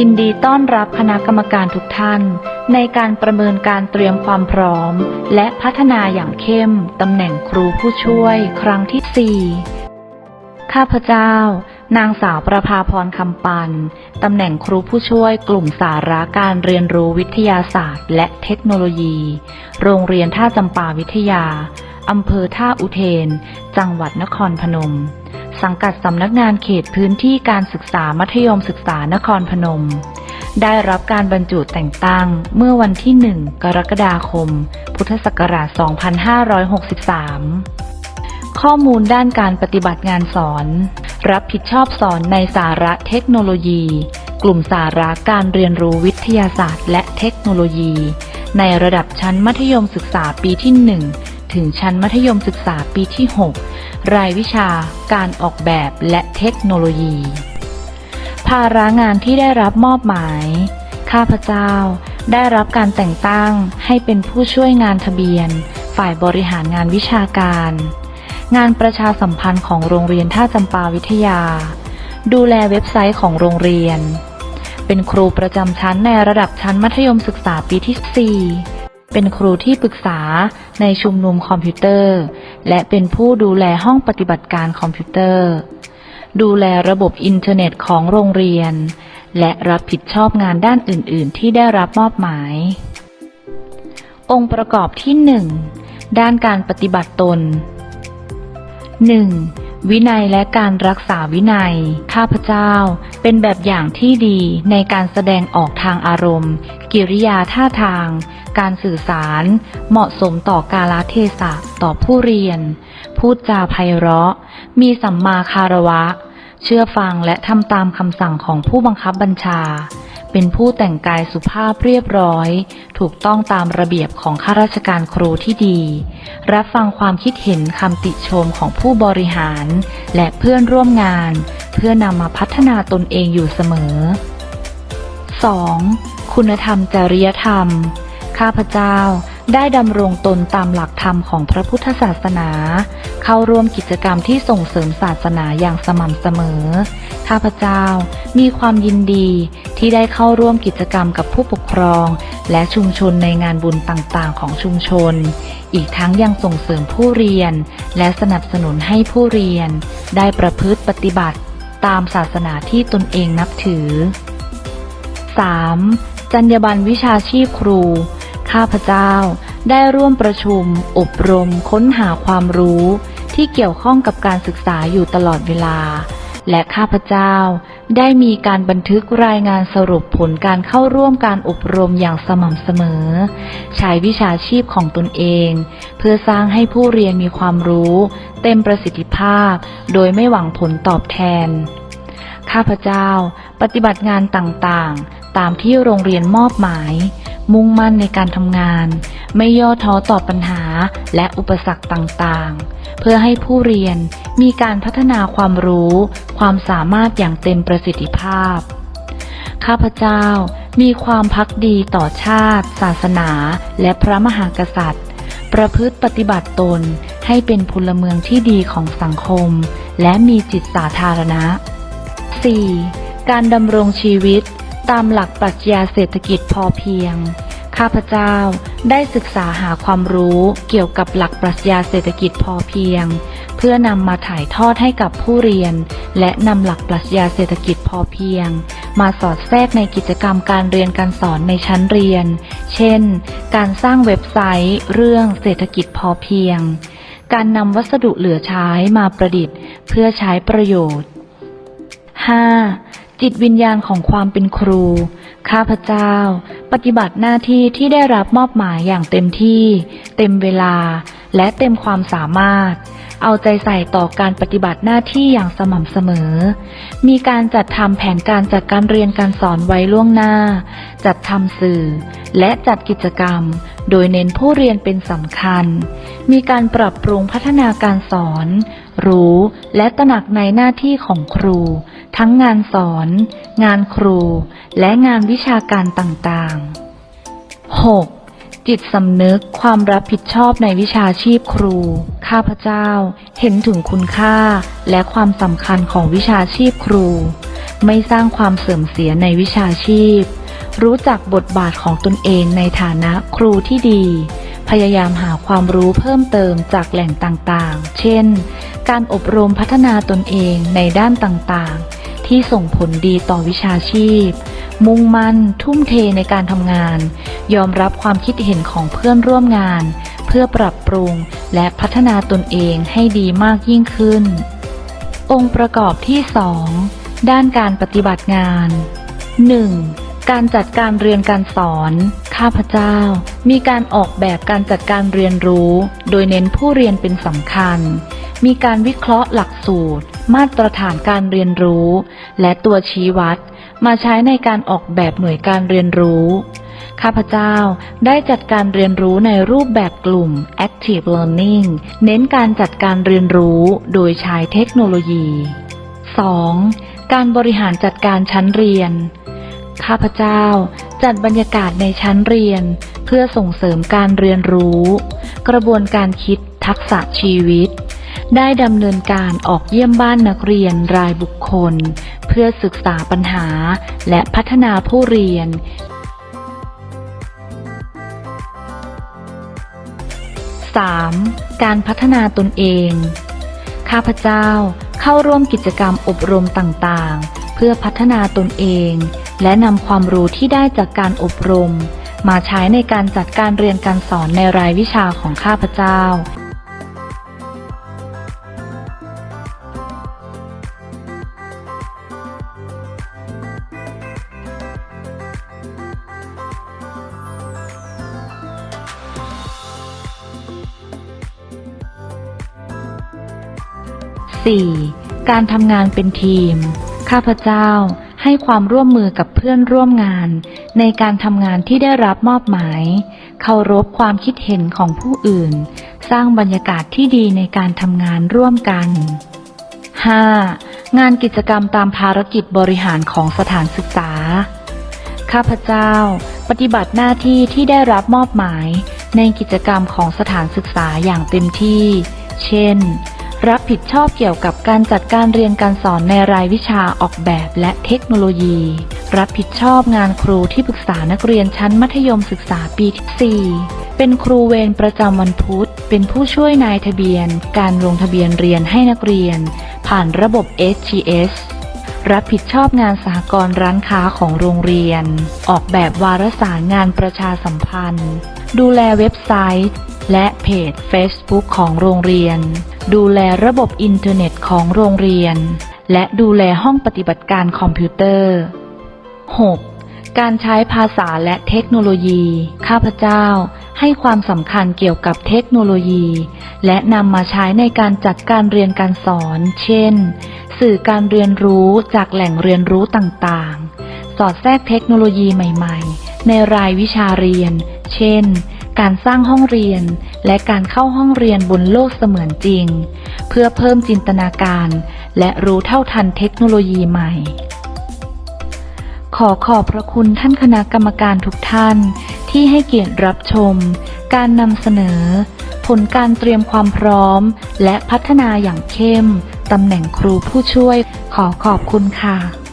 ยินดีต้อนรับคณะกรรมการทุกท่าน ในการประเมินการเตรียมความพร้อม และพัฒนาอย่างเข้มตำแหน่งครูผู้ช่วยครั้งที่ 4 ข้าพเจ้า นางสาวประภาพรคำปัน ตำแหน่งครูผู้ช่วยกลุ่มสาระการเรียนรู้วิทยาศาสตร์ และเทคโนโลยี โรงเรียนท่าจำปาวิทยาอำเภอท่าอุเทน จังหวัดนครพนม สังกัดสำนักงานเขตพื้นที่การศึกษามัธยมศึกษานครพนม ได้รับการบรรจุแต่งตั้งเมื่อวันที่ 1 กรกฎาคม พุทธศักราช 2563 ข้อมูลด้านการปฏิบัติงานสอน รับผิดชอบสอนในสาระเทคโนโลยี กลุ่มสาระการเรียนรู้วิทยาศาสตร์ และเทคโนโลยี ในระดับชั้นมัธยมศึกษาปีที่ 1 ถึงชั้นมัธยมศึกษาปีที่ 6 รายวิชา การออกแบบและเทคโนโลยี ภาระงานที่ได้รับมอบหมาย ข้าพเจ้าได้รับการแต่งตั้งให้เป็นผู้ช่วยงานทะเบียน ฝ่ายบริหารงานวิชาการ งานประชาสัมพันธ์ของโรงเรียนท่าจำปาวิทยา ดูแลเว็บไซต์ของโรงเรียน เป็นครูประจำชั้นในระดับชั้นมัธยมศึกษาปีที่ 4 เป็นครูที่ปรึกษาในชุมนุมคอมพิวเตอร์ และเป็นผู้ดูแลห้องปฏิบัติการคอมพิวเตอร์ ดูแลระบบอินเทอร์เน็ตของโรงเรียน และรับผิดชอบงานด้านอื่น ๆ ที่ได้รับมอบหมาย องค์ประกอบที่ 1 ด้านการปฏิบัติตน 1. วินัยและการรักษาวินัย ข้าพเจ้า เป็นแบบอย่างที่ดีในการแสดงออกทางอารมณ์ กิริยาท่าทาง การสื่อสาร เหมาะสมต่อกาลเทศะต่อผู้เรียน พูดจาไพเราะ มีสัมมาคารวะ เชื่อฟังและทำตามคำสั่งของผู้บังคับบัญชา เป็นผู้แต่งกายสุภาพเรียบร้อย ถูกต้องตามระเบียบของข้าราชการครูที่ดี รับฟังความคิดเห็นคำติชมของผู้บริหาร และเพื่อนร่วมงาน เพื่อนำมาพัฒนาตนเองอยู่เสมอ 2. คุณธรรมจริยธรรม ข้าพเจ้าได้ดำรงตนตามหลักธรรมของพระพุทธศาสนา เข้าร่วมกิจกรรมที่ส่งเสริมศาสนาอย่างสม่ำเสมอ ข้าพเจ้ามีความยินดีที่ได้เข้าร่วมกิจกรรมกับผู้ปกครอง และชุมชนในงานบุญต่างๆ ของชุมชน อีกทั้งยังส่งเสริมผู้เรียน และสนับสนุนให้ผู้เรียน ได้ประพฤติปฏิบัติตามศาสนาที่ตนเองนับถือ 3. จรรยาบรรณวิชาชีพครู ข้าพเจ้า ได้ร่วมประชุม อบรม ค้นหาความรู้ ที่เกี่ยวข้องกับการศึกษาอยู่ตลอดเวลา และข้าพเจ้า ได้มีการบันทึกรายงานสรุปผลการเข้าร่วมการอบรมอย่างสม่ำเสมอ ใช้วิชาชีพของตนเอง เพื่อสร้างให้ผู้เรียนมีความรู้ เต็มประสิทธิภาพ โดยไม่หวังผลตอบแทน ข้าพเจ้า ปฏิบัติงานต่างๆ ตามที่โรงเรียนมอบหมาย มุ่งมั่นในการทำงาน ไม่ย่อท้อต่อปัญหาและอุปสรรคต่างๆ เพื่อให้ผู้เรียนมีการพัฒนาความรู้ ความสามารถอย่างเต็มประสิทธิภาพ ข้าพเจ้ามีความพักดีต่อชาติ ศาสนา และพระมหากษัตริย์ ประพฤติปฏิบัติตนให้เป็นพลเมืองที่ดีของสังคม และมีจิตสาธารณะ 4. การดำรงชีวิต ตามหลักปรัชญาเศรษฐกิจพอเพียง ข้าพเจ้าได้ศึกษาหาความรู้เกี่ยวกับหลักปรัชญาเศรษฐกิจพอเพียง เพื่อนำมาถ่ายทอดให้กับผู้เรียน และนำหลักปรัชญาเศรษฐกิจพอเพียง มาสอดแทรกในกิจกรรมการเรียนการสอนในชั้นเรียน เช่น การสร้างเว็บไซต์ เรื่องเศรษฐกิจพอเพียง การนำวัสดุเหลือใช้มาประดิษฐ์ เพื่อใช้ประโยชน์ 5. จิตวิญญาณของความเป็นครู ข้าพเจ้า ปฏิบัติหน้าที่ที่ได้รับมอบหมายอย่างเต็มที่ เต็มเวลา และเต็มความสามารถ เอาใจใส่ต่อการปฏิบัติหน้าที่อย่างสม่ำเสมอ มีการจัดทำแผนการจัดการเรียนการสอนไว้ล่วงหน้า จัดทำสื่อ และจัดกิจกรรม โดยเน้นผู้เรียนเป็นสำคัญ มีการปรับปรุงพัฒนาการสอน รู้ และตระหนักในหน้าที่ของครู ทั้งงานสอน งานครู และงานวิชาการต่างๆ 6. จิตสำนึกความรับผิดชอบในวิชาชีพครู ข้าพเจ้า เห็นถึงคุณค่าและความสำคัญของวิชาชีพครู ไม่สร้างความเสื่อมเสียในวิชาชีพ รู้จักบทบาทของตนเองในฐานะครูที่ดี พยายามหาความรู้เพิ่มเติมจากแหล่งต่างๆ เช่น การอบรมพัฒนาตนเองในด้านต่างๆ ที่ส่งผลดีต่อวิชาชีพ มุ่งมั่น ทุ่มเทในการทำงาน ยอมรับความคิดเห็นของเพื่อนร่วมงาน เพื่อปรับปรุงและพัฒนาตนเองให้ดีมากยิ่งขึ้น องค์ประกอบที่ 2 ด้านการปฏิบัติงาน 1. การจัดการเรียนการสอน ข้าพเจ้า มีการออกแบบการจัดการเรียนรู้ โดยเน้นผู้เรียนเป็นสำคัญ มีการวิเคราะห์หลักสูตร มาตรฐานการเรียนรู้ และตัวชี้วัด มาใช้ในการออกแบบหน่วยการเรียนรู้ ข้าพเจ้าได้จัดการเรียนรู้ในรูปแบบกลุ่ม Active Learning เน้นการจัดการเรียนรู้โดยใช้เทคโนโลยี 2. การบริหารจัดการชั้นเรียน ข้าพเจ้าจัดบรรยากาศในชั้นเรียน เพื่อส่งเสริมการเรียนรู้ กระบวนการคิดทักษะชีวิต ได้ดำเนินการออกเยี่ยมบ้านนักเรียนรายบุคคล เพื่อศึกษาปัญหาและพัฒนาผู้เรียน 3. การพัฒนาตนเอง ข้าพเจ้าเข้าร่วมกิจกรรมอบรมต่างๆ เพื่อพัฒนาตนเอง และนำความรู้ที่ได้จากการอบรม มาใช้ในการจัดการเรียนการสอนในรายวิชาของข้าพเจ้า 4. การทำงานเป็นทีม ข้าพเจ้าให้ความร่วมมือกับเพื่อนร่วมงาน ในการทำงานที่ได้รับมอบหมาย เคารพความคิดเห็นของผู้อื่น สร้างบรรยากาศที่ดีในการทำงานร่วมกัน 5. งานกิจกรรมตามภารกิจบริหารของสถานศึกษา ข้าพเจ้า ปฏิบัติหน้าที่ที่ได้รับมอบหมาย ในกิจกรรมของสถานศึกษาอย่างเต็มที่ เช่น รับผิดชอบเกี่ยวกับการจัดการเรียนการสอนในรายวิชาออกแบบและเทคโนโลยี รับผิดชอบงานครูที่ปรึกษานักเรียนชั้นมัธยมศึกษาปีที่4เป็นครูเวรประจำวันพุธ เป็นผู้ช่วยนายทะเบียน การลงทะเบียนเรียนให้นักเรียน ผ่านระบบ SGS รับผิดชอบงานสหกรณ์ร้านค้าของโรงเรียน ออกแบบวารสารงานประชาสัมพันธ์ ดูแลเว็บไซต์ และเพจ Facebook ของโรงเรียน ดูแลระบบอินเทอร์เน็ตของโรงเรียน และดูแลห้องปฏิบัติการคอมพิวเตอร์ 6. การใช้ภาษาและเทคโนโลยี ข้าพเจ้าให้ความสำคัญเกี่ยวกับเทคโนโลยี และนำมาใช้ในการจัดการเรียนการสอน เช่น สื่อการเรียนรู้จากแหล่งเรียนรู้ต่างๆ สอดแทรกเทคโนโลยีใหม่ ๆ ในรายวิชาเรียน เช่น การสร้างห้องเรียน และการเข้าห้องเรียนบนโลกเสมือนจริง เพื่อเพิ่มจินตนาการ และรู้เท่าทันเทคโนโลยีใหม่ ขอขอบพระคุณท่านคณะกรรมการทุกท่านที่ให้เกียรติรับชม การนำเสนอ ผลการเตรียมความพร้อม และพัฒนาอย่างเข้มตำแหน่งครูผู้ช่วย ขอขอบคุณค่ะ